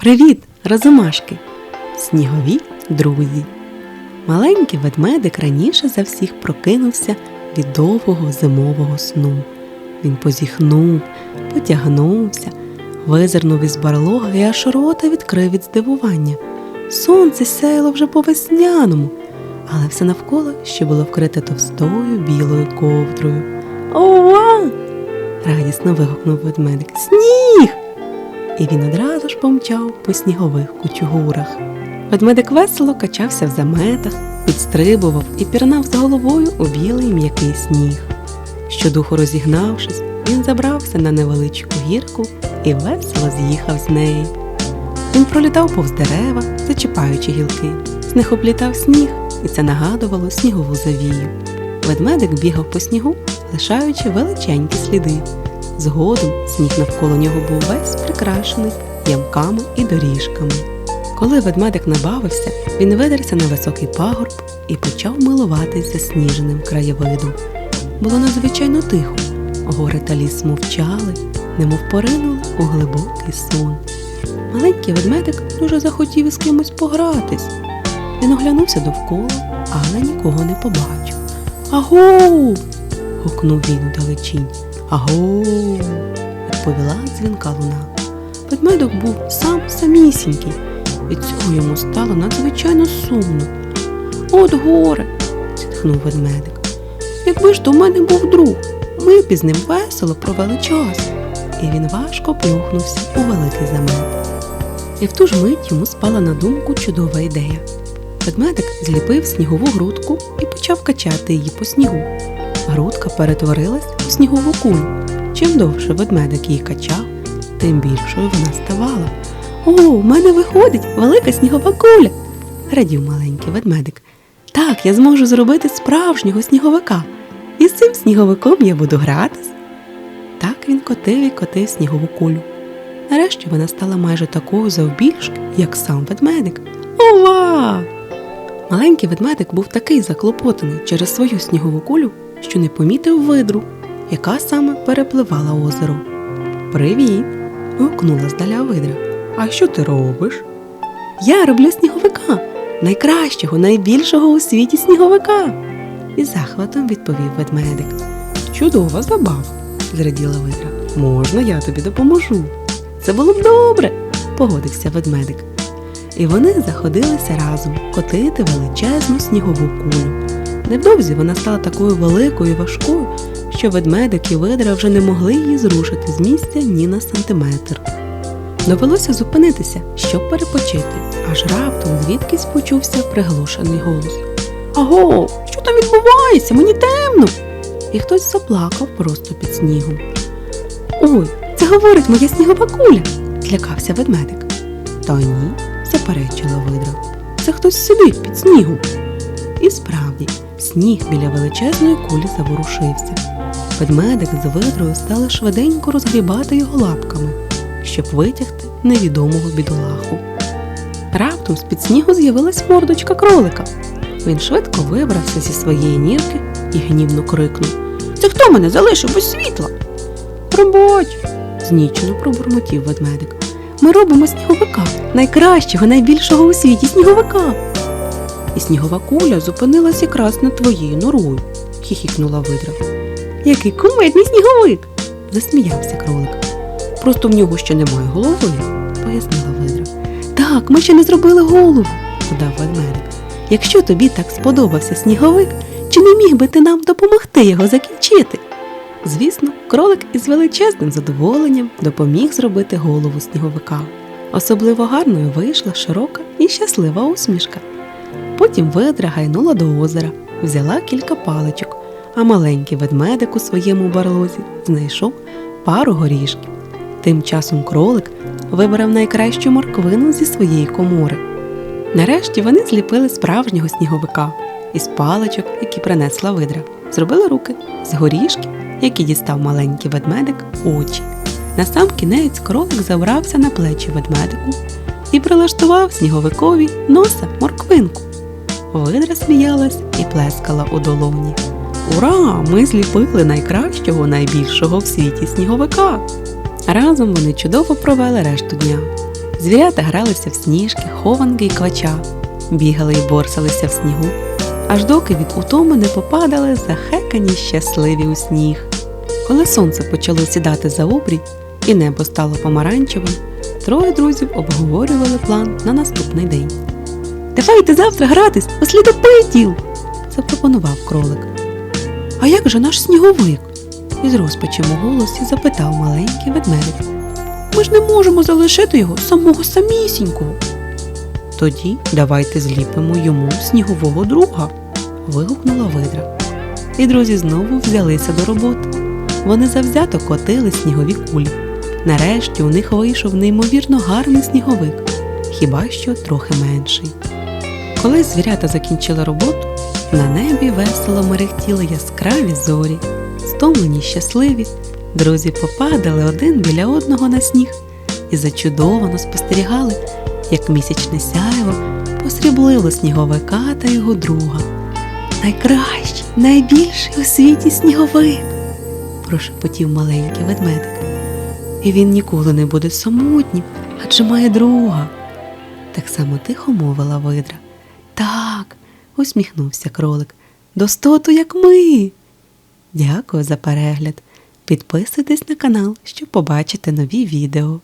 Привіт, розумашки! Снігові друзі! Маленький ведмедик раніше за всіх прокинувся від довгого зимового сну. Він позіхнув, потягнувся, визирнув із барлога і аж рота відкрив від здивування. Сонце сяяло вже по весняному, але все навколо ще було вкрите товстою білою ковдрою. Ова! радісно вигукнув ведмедик. Сніг! І він одразу ж помчав по снігових кучугурах. Ведмедик весело качався в заметах, підстрибував і пірнав з головою у білий м'який сніг. Щодуху розігнавшись, він забрався на невеличку гірку і весело з'їхав з неї. Він пролітав повз дерева, зачіпаючи гілки. З них облітав сніг, і це нагадувало снігову завію. Ведмедик бігав по снігу, лишаючи величенькі сліди. Згодом сніг навколо нього був весь прикрашений ямками і доріжками. Коли ведмедик набавився, він видерся на високий пагорб і почав милуватись засніженим краєвидом. Було надзвичайно тихо, гори та ліс мовчали, немов поринули у глибокий сон. Маленький ведмедик дуже захотів із кимось погратись. Він оглянувся довкола, але нікого не побачив. Агоу! гукнув він удалечінь. Агоу! відповіла дзвінка луна. Ведмедок був сам самісінький. Від цього йому стало надзвичайно сумно. От горе, зітхнув ведмедик. Якби ж до мене був друг, ми б із ним весело провели час. І він важко плюхнувся у великий замет. І в ту ж мить йому спала на думку чудова ідея. Ведмедик зліпив снігову грудку і почав качати її по снігу. Грудка перетворилась у снігову кулю. Чим довше ведмедик її качав, тим більшою вона ставала. О, у мене виходить велика снігова куля, радів маленький ведмедик. Так, я зможу зробити справжнього сніговика. І з цим сніговиком я буду гратись. Так він котив і котив снігову кулю. Нарешті вона стала майже такою завбільшки, як сам ведмедик. Ова! Маленький ведмедик був такий заклопотаний через свою снігову кулю, що не помітив видру, яка саме перепливала озеро. Привіт! гукнула здаля видра. А що ти робиш? Я роблю сніговика, найкращого, найбільшого у світі сніговика. Із захватом відповів ведмедик. Чудова забава, зраділа видра. Можна, я тобі допоможу. Це було б добре, погодився ведмедик. І вони заходилися разом котити величезну снігову кулю. Невдовзі вона стала такою великою і важкою, що ведмедик і видра вже не могли її зрушити з місця ні на сантиметр. Довелося зупинитися, щоб перепочити, аж раптом звідкись почувся приглушений голос. Аго, що там відбувається? Мені темно. І хтось заплакав просто під снігом. Ой, це говорить моя снігова куля, злякався ведмедик. Та ні, заперечила видра. Це хтось сидить під снігом. І справді, сніг біля величезної кулі заворушився. Ведмедик з видрою стали швиденько розгрібати його лапками, щоб витягти невідомого бідолаху. Раптом з-під снігу з'явилась мордочка кролика. Він швидко вибрався зі своєї нірки і гнівно крикнув Це хто мене залишив без світла? Пробач, знічено пробурмотів ведмедик. Ми робимо сніговика, найкращого, найбільшого у світі сніговика. І снігова куля зупинилась якраз над твоєю норою, хіхікнула видра. Який кумедний сніговик, засміявся кролик. Просто в нього ще немає голови, пояснила видра. Так, ми ще не зробили голову, додав ведмедик. Якщо тобі так сподобався сніговик, чи не міг би ти нам допомогти його закінчити? Звісно, кролик із величезним задоволенням допоміг зробити голову сніговика. Особливо гарною вийшла широка і щаслива усмішка. Потім видра гайнула до озера, взяла кілька паличок, а маленький ведмедик у своєму барлозі знайшов пару горішків. Тим часом кролик вибрав найкращу морквину зі своєї комори. Нарешті вони зліпили справжнього сніговика із паличок, які принесла видра, зробили руки з горішків, які дістав маленький ведмедик, очі. На сам кінець кролик забрався на плечі ведмедику і прилаштував сніговикові носа морквинку. Видра сміялась і плескала у долоні. Ура! Ми зліпили найкращого, найбільшого в світі сніговика. Разом вони чудово провели решту дня. Звірята гралися в сніжки, хованки і квача, бігали і борсалися в снігу, аж доки від утоми не попадали захекані щасливі у сніг. Коли сонце почало сідати за обрій і небо стало помаранчевим, троє друзів обговорювали план на наступний день. Давайте завтра гратись у слідопитів, запропонував кролик. А як же наш сніговик? із розпачем у голосі запитав маленький ведмедик. Ми ж не можемо залишити його самого самісінького. Тоді давайте зліпимо йому снігового друга. вигукнула видра. І друзі знову взялися до роботи. Вони завзято котили снігові кулі. Нарешті у них вийшов неймовірно гарний сніговик, хіба що трохи менший. Коли звірята закінчили роботу, на небі весело мерехтіли яскраві зорі, стомлені щасливі, друзі попадали один біля одного на сніг і зачудовано спостерігали, як місячне сяйво посріблило сніговика та його друга. Найкращий, найбільший у світі сніговик, прошепотів маленький ведмедик. І він ніколи не буде самотнім, адже має друга. Так само тихо мовила видра. Усміхнувся кролик. Достоту, як ми. Дякую за перегляд. Підписуйтесь на канал, щоб побачити нові відео.